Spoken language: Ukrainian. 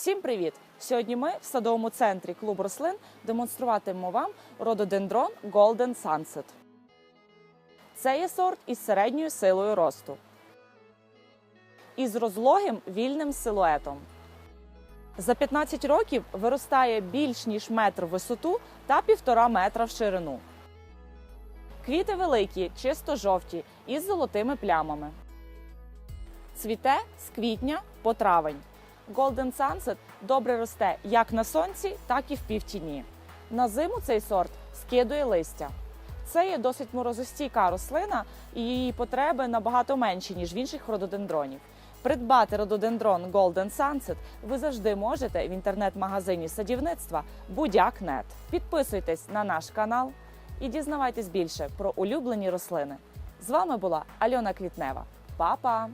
Всім привіт! Сьогодні ми в садовому центрі клуб рослин демонструватимемо вам рододендрон Golden Sunset. Це є сорт із середньою силою росту. Із розлогим вільним силуетом. За 15 років виростає більш ніж метр в висоту та півтора метра в ширину. Квіти великі, чисто жовті із золотими плямами. Цвіте з квітня по травень. Golden Sunset добре росте як на сонці, так і в півтіні. На зиму цей сорт скидує листя. Це є досить морозостійка рослина, і її потреби набагато менші, ніж в інших рододендронів. Придбати рододендрон Golden Sunset ви завжди можете в інтернет-магазині садівництва Будяк.нет. Підписуйтесь на наш канал і дізнавайтесь більше про улюблені рослини. З вами була Альона Квітнева. Па-па!